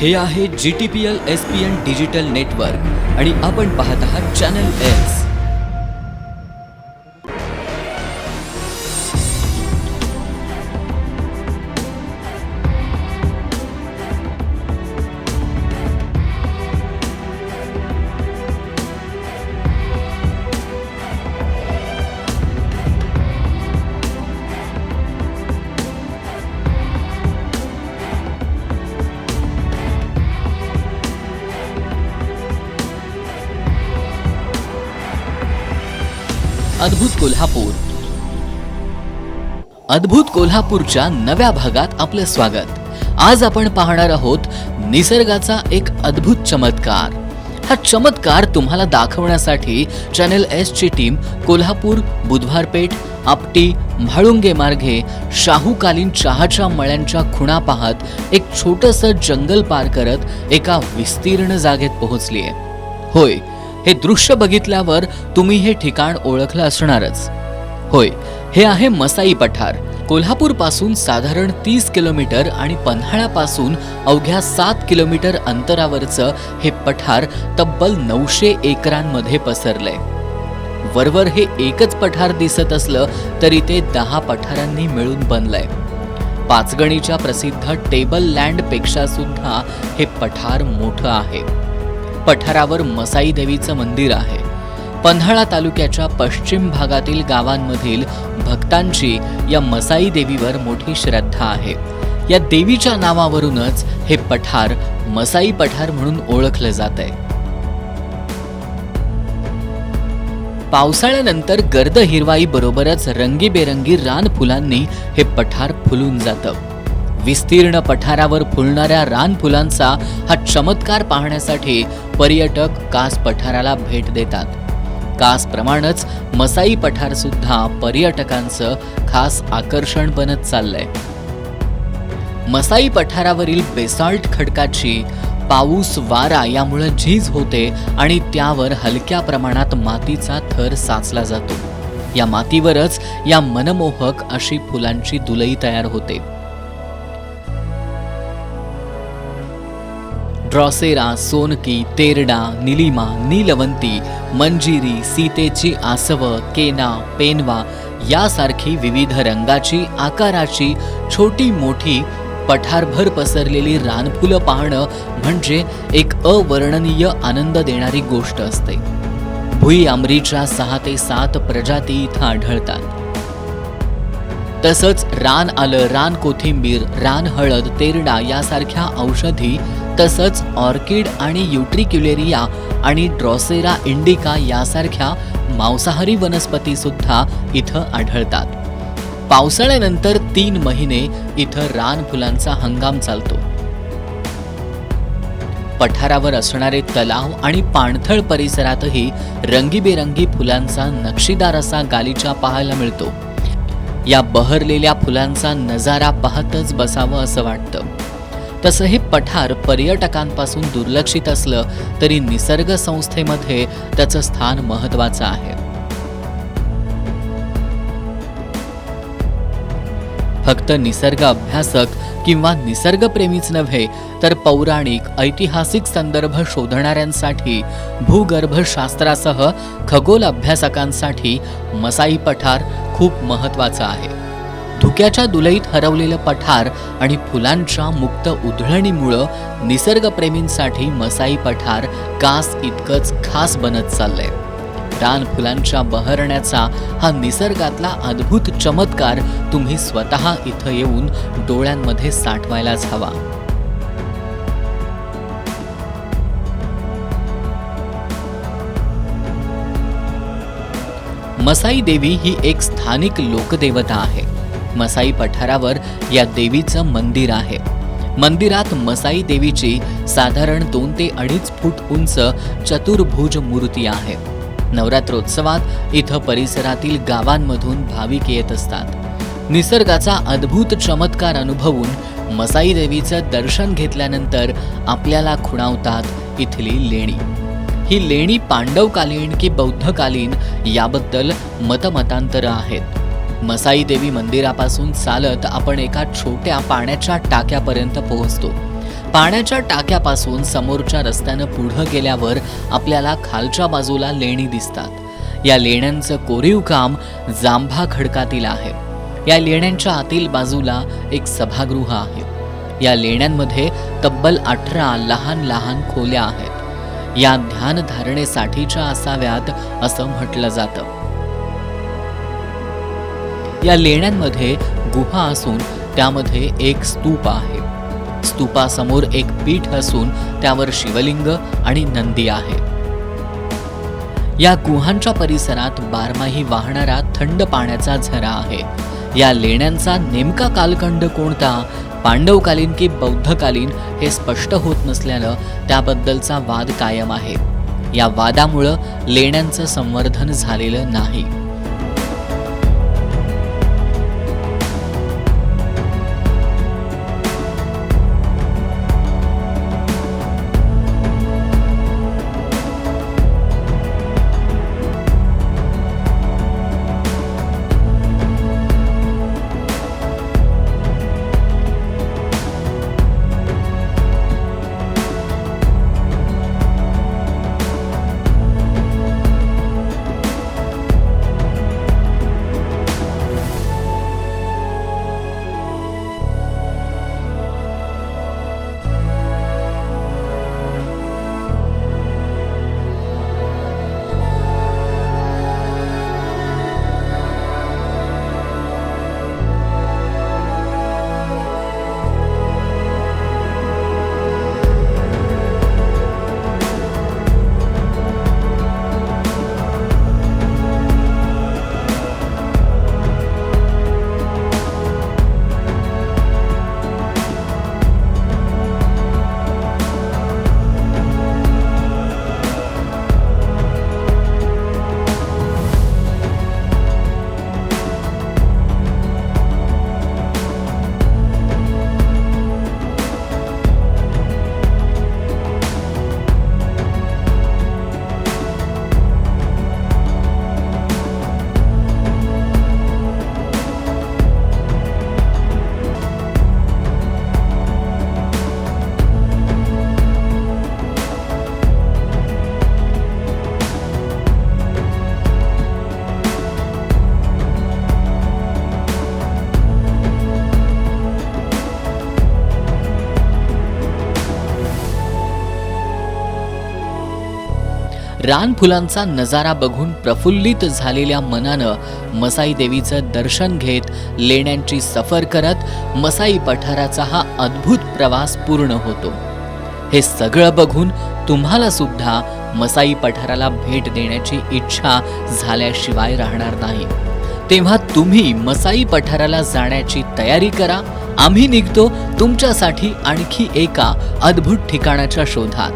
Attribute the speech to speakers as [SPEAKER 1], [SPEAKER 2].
[SPEAKER 1] हे आहे G T P L S P N digital network आणि आपण पाहत आहात चॅनल एस अद्भुत कोल्हापूर. अद्भुत कोल्हापूरच्या नव्या भागात आपलं स्वागत. आज आपण पाहणार आहोत निसर्गाचा एक अद्भुत चमत्कार. हा चमत्कार तुम्हाला दाखवण्यासाठी चॅनल एस ची टीम कोल्हापूर बुधवारपेठ आपटी म्हाळुंगे मार्गे शाहूकालीन चहाच्या मळ्यांच्या खुणा पाहत एक छोटस जंगल पार करत एका विस्तीर्ण जागेत पोहोचली आहे होय हे दृश्य बघितल्यावर तुम्ही हे ठिकाण ओळखलं असणारच. होय हे आहे मसाई पठार. कोल्हापूरपासून साधारण तीस किलोमीटर आणि पन्हाळ्यापासून अवघ्या सात किलोमीटर अंतरावरचं हे पठार तब्बल नऊशे एकरांमध्ये पसरलंय. वरवर हे एकच पठार दिसत असलं तरी ते दहा पठारांनी मिळून बनलंय. पाचगणीच्या प्रसिद्ध टेबल लँडपेक्षा सुद्धा हे पठार मोठं आहे. पठारावर मसाई देवीचं मंदिर आहे. पन्हाळा तालुक्याच्या पश्चिम भागातील गावांमधील भक्तांची या मसाई देवीवर मोठी श्रद्धा आहे. या देवीच्या नावावरूनच हे पठार मसाई पठार म्हणून ओळखलं जात आहे पावसाळ्यानंतर गर्द हिरवाई बरोबरच रंगीबेरंगी रान फुलांनी हे पठार फुलून जातं. विस्तीर्ण पठारावर फुलणाऱ्या रानफुलांचा हा चमत्कार पाहण्यासाठी पर्यटक कास पठाराला भेट देतात. कासप्रमाणेच मसाई पठार सुद्धा पर्यटकांचं खास आकर्षण बनत चाललंय. मसाई पठारावरील बेसाल्ट खडकाची पाऊस वारा यामुळे झीज होते आणि त्यावर हलक्या प्रमाणात मातीचा थर साचला जातो. या मातीवरच या मनमोहक अशी फुलांची दुलई तयार होते. ड्रॉसेरा सोनकी तेरडा निलिमा नीलवंती मंजिरी सीतेची आसव केना पेनवा यासारखी विविध रंगाची आकाराची छोटी मोठी पठारभर पसरलेली रानफुलं पाहणं म्हणजे एक अवर्णनीय आनंद देणारी गोष्ट असते भुई आंबरीच्या सहा ते सात प्रजाती इथं आढळतात तसंच रान आलं रान कोथिंबीर रान हळद तेरडा यासारख्या औषधी तसंच ऑर्किड आणि युट्रिक्युलेरिया आणि ड्रॉसेरा इंडिका यासारख्या मांसाहारी वनस्पती सुद्धा इथं आढळतात. पावसाळ्यानंतर तीन महिने इथं रान फुलांचा हंगाम चालतो. पठारावर असणारे तलाव आणि पाणथळ परिसरातही रंगीबेरंगी फुलांचा नक्षीदार असा गालिचा पाहायला मिळतो. या बहरलेल्या फुलांचा नजारा पाहतच बसावं असं वाटतं. तसं हे पठार पर्यटकांपासून दुर्लक्षित असलं तरी निसर्ग संस्थेमध्ये त्याचं स्थान महत्वाचं आहे. फक्त निसर्ग अभ्यासक किंवा निसर्गप्रेमीच नव्हे तर पौराणिक ऐतिहासिक संदर्भ शोधणाऱ्यांसाठी भूगर्भशास्त्रासह खगोल अभ्यासकांसाठी मसाई पठार खूप महत्वाचं आहे. धुक्याच्या दुलईत हरवलेलं पठार आणि फुलांच्या मुक्त उधळणीमुळं निसर्गप्रेमींसाठी मसाई पठार कास इतकंच खास बनत चाललंय. रान फुलांच्या बहरण्याचा हा निसर्गातला अद्भुत चमत्कार तुम्ही स्वतः इथं येऊन डोळ्यांमध्ये साठवायलाच हवा. मसाई देवी ही एक स्थानिक लोकदेवता आहे. मसाई पठारावर या देवीचं मंदिर आहे. मंदिरात मसाई देवीची साधारण दोन ते अडीच फूट उंच चतुर्भुज मूर्ती आहे. नवरात्रोत्सवात इथं परिसरातील गावांमधून भाविक येत असतात. निसर्गाचा अद्भुत चमत्कार अनुभवून मसाई देवीचं दर्शन घेतल्यानंतर आपल्याला खुणावतात इथली लेणी. ही लेणी पांडवकालीन की बौद्धकालीन याबद्दल मतमतांतर आहेत. मसाई देवी मंदिरापासून चालत आपण एका छोट्या पाण्याच्या टाक्यापर्यंत पोहोचतो. पाण्याच्या टाक्यापासून समोरच्या रस्त्यानं पुढं गेल्यावर आपल्याला खालच्या बाजूला लेणी दिसतात. या लेण्यांचं कोरीव काम जांभा खडकातील आहे. या लेण्यांच्या आतील बाजूला एक सभागृह आहे. या लेण्यांमध्ये तब्बल अठरा लहान लहान खोल्या आहेत. या ध्यान धारणेसाठीच्या असाव्यात असं म्हटलं जातं. या लेण्यांमध्ये गुहा असून त्यामध्ये एक स्तूप आहे. स्तूपासमोर एक पीठ असून त्यावर शिवलिंग आणि नंदी आहे. या गुहांच्या परिसरात बारमाही वाहणारा थंड पाण्याचा झरा आहे. या लेण्यांचा नेमका कालखंड कोणता? पांडवकालीन की बौद्धकालीन हे स्पष्ट होत नसल्यानं त्याबद्दलचा वाद कायम आहे. या वादामुळं लेण्यांचं संवर्धन झालेलं नाही. रानफुलांचा नजारा बघून प्रफुल्लित झालेल्या मनानं मसाई देवीचं दर्शन घेत लेण्यांची सफर करत मसाई पठाराचा हा अद्भुत प्रवास पूर्ण होतो. हे सगळं बघून तुम्हाला सुद्धा मसाई पठाराला भेट देण्याची इच्छा झाल्याशिवाय राहणार नाही. तेव्हा तुम्ही मसाई पठाराला जाण्याची तयारी करा. आम्ही निघतो तुमच्यासाठी आणखी एका अद्भुत ठिकाणाच्या शोधात.